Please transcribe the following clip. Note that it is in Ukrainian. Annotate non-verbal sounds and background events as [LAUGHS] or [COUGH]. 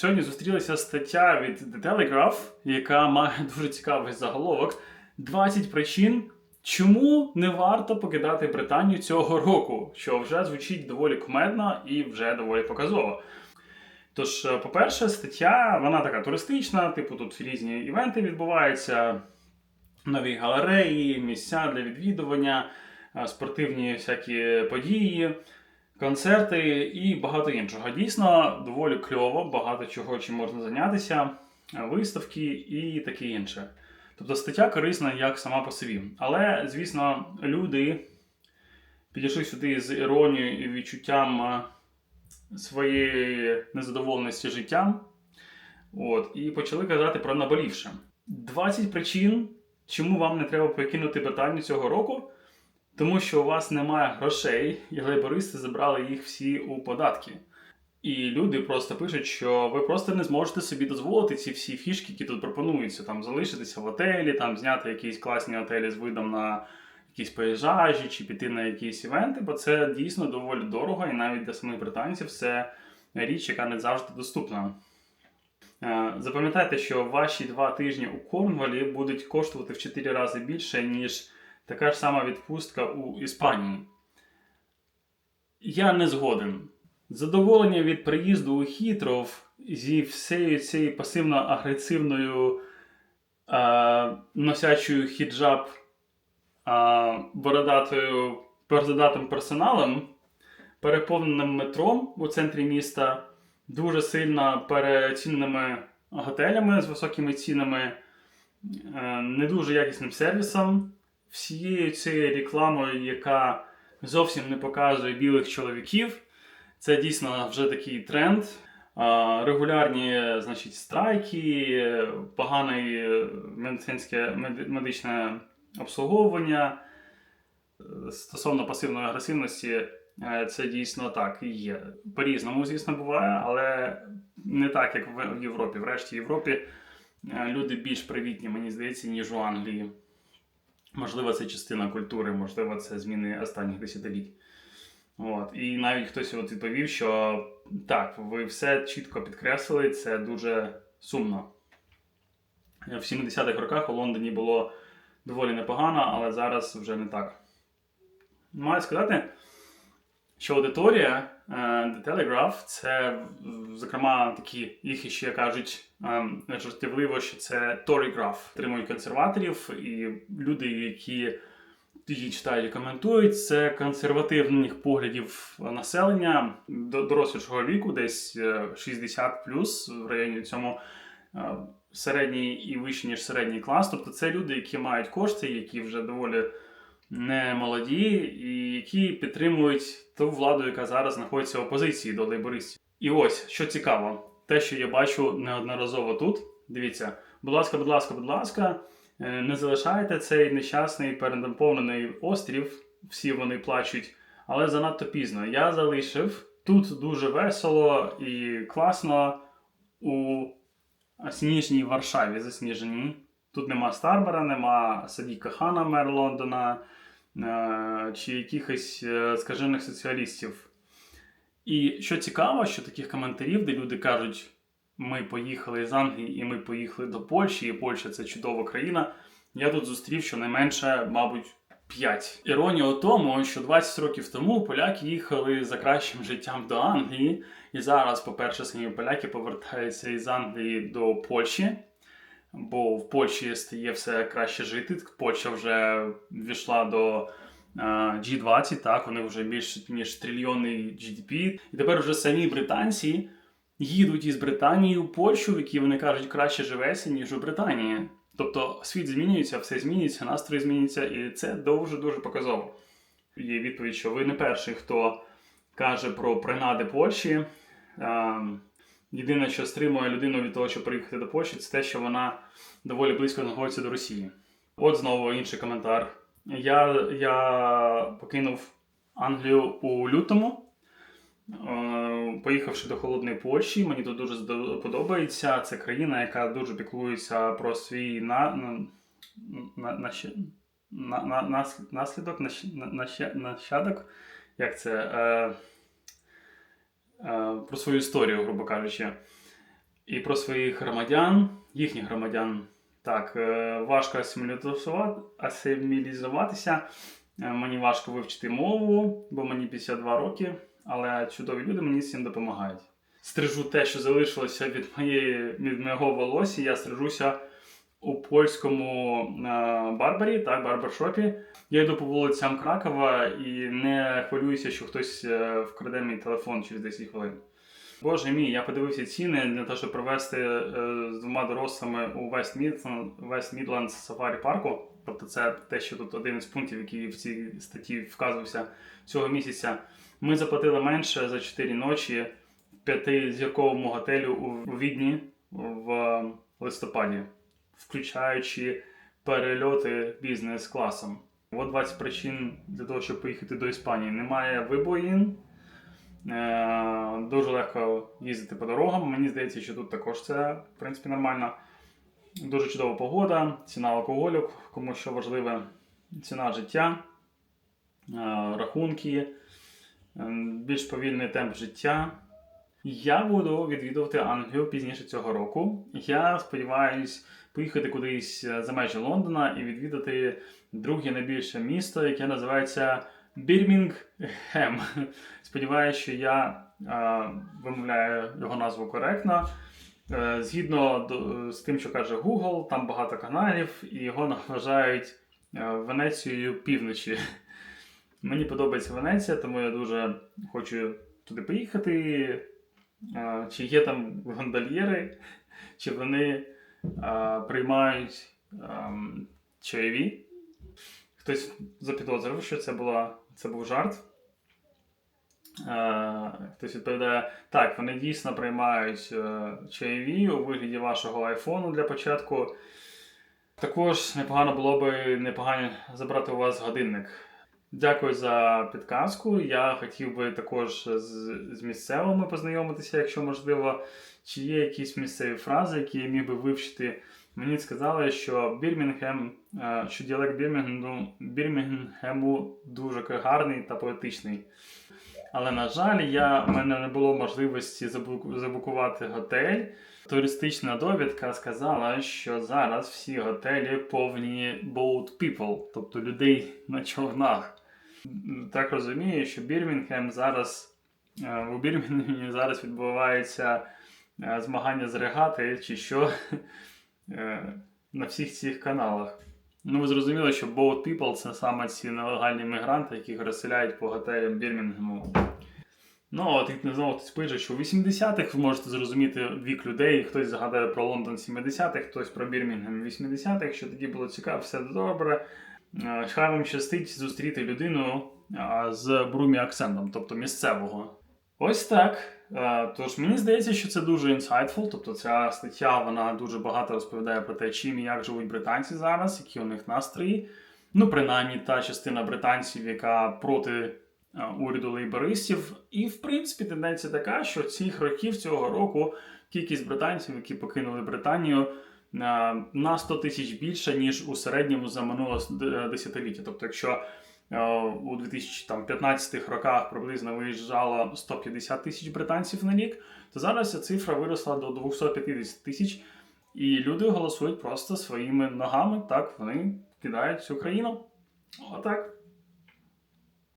Сьогодні зустрілася стаття від The Telegraph, яка має [LAUGHS] дуже цікавий заголовок: 20 причин, чому не варто покидати Британію цього року, що вже звучить доволі кумедно і вже доволі показово. Тож, е, по-перше, стаття вона така туристична, типу тут різні івенти відбуваються, нові галереї, місця для відвідування, е, спортивні всякі події, концерти і багато іншого. Дійсно, доволі кльово, багато чого чим можна зайнятися, е, виставки і таке інше. Тобто стаття корисна як сама по собі. Але, звісно, люди підійшли сюди з іронією і відчуттям е, своєї незадоволеності життям. От, і почали казати про наболівше. 20 причин, чому вам не треба покинути Британію цього року, тому що у вас немає грошей, і лейбористи забрали їх всі у податки. І люди просто пишуть, що ви просто не зможете собі дозволити ці всі фішки, які тут пропонуються, там залишитися в отелі, там зняти якісь класні готелі з видом на якісь пейзажі чи піти на якісь івенти, бо це дійсно доволі дорого, і навіть для самих британців це річ, яка не завжди доступна. Е, Запам'ятайте, що ваші два тижні у Корнвалі будуть коштувати в 4 рази більше, ніж така ж сама відпустка у Іспанії. Я не згоден. Задоволення від приїзду у Хітров зі всією цією пасивно-агресивною е, носячою хіджаб е, бородатою бородатим персоналом, переповненим метром у центрі міста, дуже сильно переоціненими готелями з високими цінами, е, не дуже якісним сервісом, всією цією рекламою, яка зовсім не показує білих чоловіків. Це дійсно вже такий тренд. Регулярні значить, страйки, погане медицинське медичне обслуговування. Стосовно пасивної агресивності, е, це дійсно так і є. По-різному, звісно, буває, але не так, як в Європі. Врешті Європі е, люди більш привітні, мені здається, ніж у Англії. Можливо, це частина культури, можливо, це зміни останніх десятиліть. От. І навіть хтось от відповів, що так, ви все чітко підкреслили, це дуже сумно. В 70-х роках у Лондоні було доволі непогано, але зараз вже не так. Маю сказати, що аудиторія The Telegraph це, зокрема, такі, їх ще кажуть ем, жартівливо, що це Torygraph. Тримують консерваторів і люди, які її читають і коментують. Це консервативних поглядів населення до дорослішого віку, десь е, 60 в районі цьому е, середній і вище, ніж середній клас. Тобто це люди, які мають кошти, які вже доволі не молоді, і які підтримують ту владу, яка зараз знаходиться в опозиції до лейбористів. І ось що цікаво, те, що я бачу неодноразово тут. Дивіться, будь ласка, будь ласка, будь ласка. Е, Не залишайте цей нещасний перенаповнений острів, всі вони плачуть, але занадто пізно. Я залишив тут дуже весело і класно у сніжній Варшаві засніженій. Тут нема Старбера, нема Садіка Хана, мер Лондона, е, чи якихось е, скажених соціалістів. І що цікаво, що таких коментарів, де люди кажуть, ми поїхали з Англії і ми поїхали до Польщі, і Польща це чудова країна. Я тут зустрів щонайменше, мабуть, 5. Іронія у тому, що 20 років тому поляки їхали за кращим життям до Англії, і зараз, по-перше, самі поляки повертаються із Англії до Польщі, бо в Польщі стає все краще жити. Польща вже ввійшла до е, G20, так, вони вже більш ніж трильйонний GDP. І тепер вже самі британці їдуть із Британії у Польщу, в якій вони кажуть, краще живеться, ніж у Британії. Тобто світ змінюється, все змінюється, настрої змінюються, і це дуже-дуже показово. Є відповідь, що ви не перший, хто каже про принади Польщі. Єдине, що стримує людину від того, щоб приїхати до Польщі, це те, що вона доволі близько знаходиться до Росії. От знову інший коментар. Я, я покинув Англію у лютому. Е, Поїхавши до холодної Польщі, мені тут дуже подобається. Це країна, яка дуже піклується про свій на, на, на, на, на, наслідок, на- нащ- нащадок. Як це? Е, про свою історію, грубо кажучи. і про своїх громадян, їхніх громадян. Так, е, важко асимілізуватися. Е, Мені важко вивчити мову, бо мені 52 роки, але чудові люди мені з цим допомагають. Стрижу те, що залишилося від моєї від мого волосся. Я стрижуся у польському е, барбарі, так, барбершопі. Я йду по вулицям Кракова і не хвилююся, що хтось е, вкраде мій телефон через 10 хвилин. Боже мій, я подивився ціни для того, щоб провести е, з двома дорослими у West Midlands, Safari парку. Тобто це те, що тут один із пунктів, який в цій статті вказувався цього місяця. Ми заплатили менше за 4 ночі в п'ятизірковому готелю у Відні в листопаді, включаючи перельоти бізнес-класом. От 20 причин для того, щоб поїхати до Іспанії. Немає вибоїн. Е, Дуже легко їздити по дорогам. Мені здається, що тут також це в принципі нормально. Дуже чудова погода, ціна алкоголю, кому що важливе, ціна життя, е, рахунки, більш повільний темп життя. Я буду відвідувати Англію пізніше цього року. Я сподіваюся поїхати кудись е, за межі Лондона і відвідати друге найбільше місто, яке називається Бірмінгем. [LAUGHS] Сподіваюся, що я е, вимовляю його назву коректно. Е, Згідно до- з тим, що каже Google, там багато каналів, і його вважають е, Венецією півночі. [LAUGHS] Мені подобається Венеція, тому я дуже хочу туди поїхати. Чи є там гондольєри, чи вони приймають ем, чайові. Хтось запідозрив, що це, була, це був жарт. Хтось відповідає, так, вони дійсно приймають е, чайові у вигляді вашого айфону для початку. Також непогано було би непогано забрати у вас годинник. Дякую за підказку. Я хотів би також з, з місцевими познайомитися, якщо можливо. Чи є якісь місцеві фрази, які я міг би вивчити? Мені сказали, що Бірмінгем, е, що діалект Бірмінгему, Бірмінгему дуже гарний та поетичний. Але, на жаль, я, в мене не було можливості забукувати готель. Туристична довідка сказала, що зараз всі готелі повні boat people, тобто людей на човнах. Так розумію, що Бірмінгем зараз е, у Бірмінгемі зараз відбувається е, змагання з регати чи що [LAUGHS] е, на всіх цих каналах. Ну, ви зрозуміли, що boat people це саме ці нелегальні мігранти, яких розселяють по готелям Бірмінгему. Ну, от як не знову хтось пише, що у 80-х ви можете зрозуміти вік людей, хтось згадає про Лондон 70-х, хтось про Бірмінгем 80-х, що тоді було цікаво, все добре. Е, Хай вам щастить зустріти людину з брумі акцентом, тобто місцевого. Ось так. Е, Тож мені здається, що це дуже insightful, тобто ця стаття вона дуже багато розповідає про те, чим і як живуть британці зараз, які у них настрої. Ну, принаймні, та частина британців, яка проти е, уряду лейбористів. І, в принципі, тенденція така, що цих років цього року кількість британців, які покинули Британію, е, на 100 тисяч більше, ніж у середньому за минуле десятиліття. Тобто, якщо е, у 2015 роках приблизно виїжджало 150 тисяч британців на рік, то зараз ця цифра виросла до 250 тисяч. І люди голосують просто своїми ногами. Так, вони кидають цю країну. Отак.